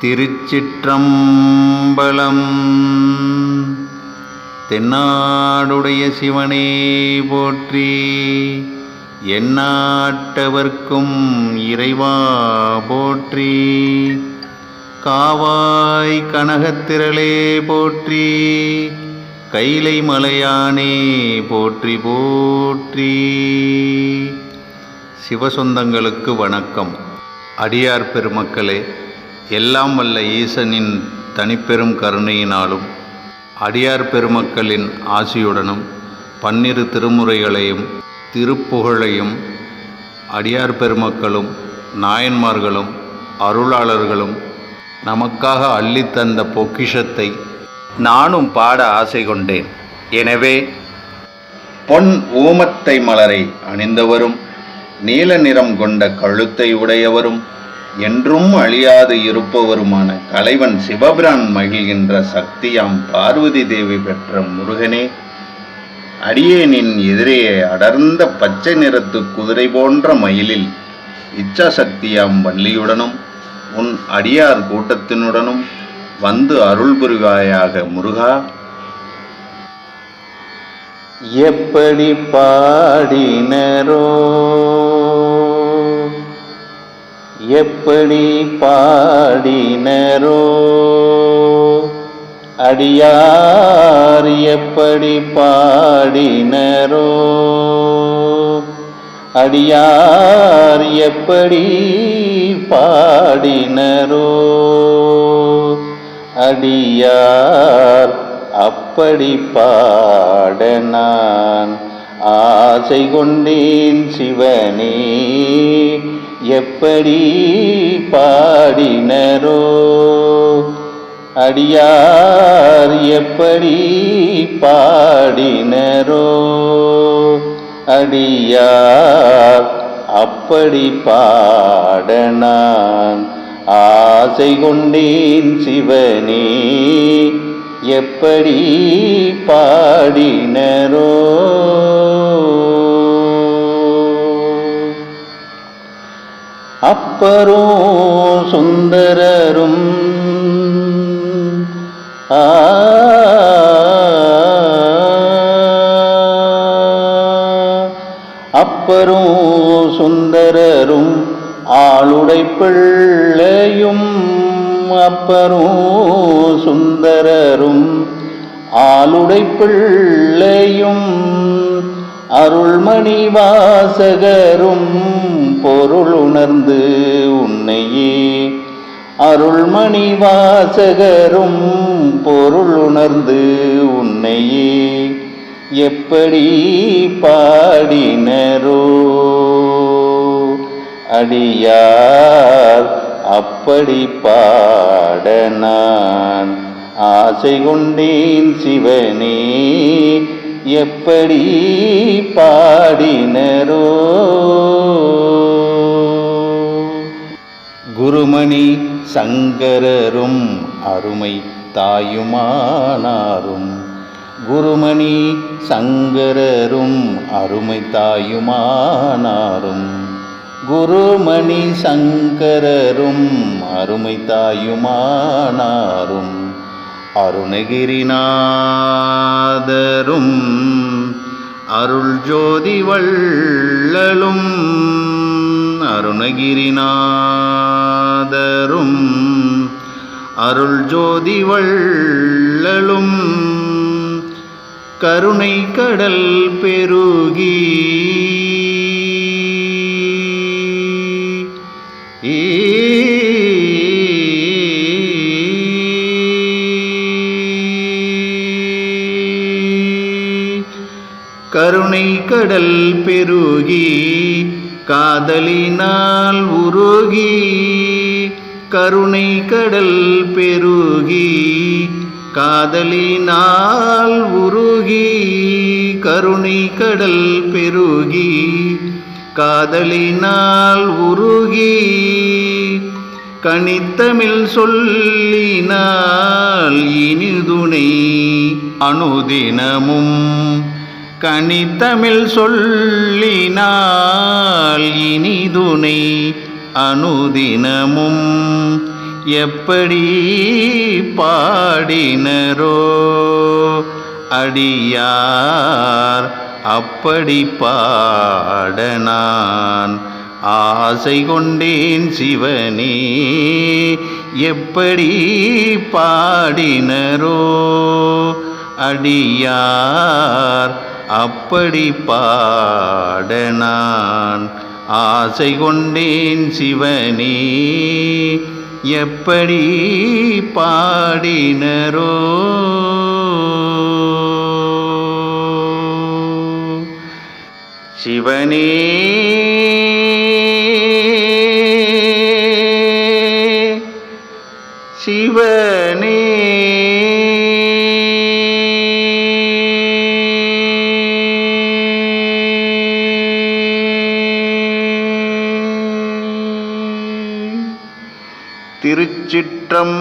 திருச்சிற்றம்பலம். தென்னாடுடைய சிவனே போற்றி எந்நாட்டவர்க்கும் இறைவா போற்றி. காவாய் கனகத்திரளே போற்றி கைலை மலையானே போற்றி போற்றி. சிவசொந்தங்களுக்கு வணக்கம். அடியார் பெருமக்களே எல்லாம் வல்ல ஈசனின் தனிப்பெரும் கருணையினாலும் அடியார் பெருமக்களின் ஆசியுடனும் பன்னிரு திருமுறைகளையும் திருப்புகழையும் அடியார் பெருமக்களும் நாயன்மார்களும் அருளாளர்களும் நமக்காக அள்ளித்தந்த பொக்கிஷத்தை நானும் பாட ஆசை கொண்டேன். எனவே பொன் ஊமத்தை மலரை அணிந்தவரும் நீல நிறம் கொண்ட கழுத்தை உடையவரும் என்றும் அழியாது இருப்பவருமான கலைவன் சிவபிரான் மகிழ்கின்ற சக்தியாம் பார்வதி தேவி பெற்ற முருகனே. அடியேனின் எதிரே அடர்ந்த பச்சை நிறத்து குதிரை போன்ற மயிலில் இச்சாசக்தியாம் வள்ளியுடனும் உன் அடியார் கூட்டத்தினுடனும் வந்து அருள் புரிவாயாக முருகா. எப்படி பாடினரோ எப்படி பாடினரோ அடியார் எப்படி பாடினரோ அடியார் எப்படி பாடினரோ அடியார் அப்படி பாட நான் ஆசை கொண்டேன் சிவனே. எப்படி பாடினரோ? அடியார் எப்படி பாடினரோ? அடியார் அப்படி பாடனான். ஆசை கொண்டேன் சிவனே எப்படி பாடினரோ? அப்பரோ சுந்தரரும். ஆ. அப்பரும் சுந்தரரும் ஆளுடை பிள்ளையும் அப்பரும் சுந்தரரும் ஆளுடை பிள்ளையும் அருள்மணி வாசகரும் பொருள் உணர்ந்து உன்னையே. அருள்மணி வாசகரும் பொருள் உணர்ந்து உன்னையே. எப்படி பாடினரோ. அடியார் அப்படி பாட நான் ஆசை கொண்டேன் சிவனே. எப்படி பாடினரோ? குருமணி சங்கரரும் அருமை தாயுமானாரும். குருமணி சங்கரரும் அருமை தாயுமானாரும். குருமணி சங்கரரும் அருமை தாயுமானாரும். அருணகிரினா அருள் ஜோதி வள்ளலும் அருணகிரிநாதரும். அருள் ஜோதி வள்ளலும் கருணை கடல் பெருகி. கருணை கடல் பெருகி காதலினால் உருகி கருணை கடல் பெருகி காதலினால் உருகி கருணை கடல் பெருகி காதலினால் உருகி கணித்தமிழ் சொல்லினால் இனிதுணை அனுதினமும் கனித்தமிழ் சொல்லினால் இனிதுனை அனுதினமும். எப்படி பாடினரோ அடியார் அப்படி பாடனான் ஆசை கொண்டேன் சிவனே எப்படி பாடினரோ அடியார் அப்படி பாட நான் ஆசை கொண்டேன் சிவனே. எப்படி பாடினரோ. சிவனே. சிவனே. திருச்சிற்றம்பலம்.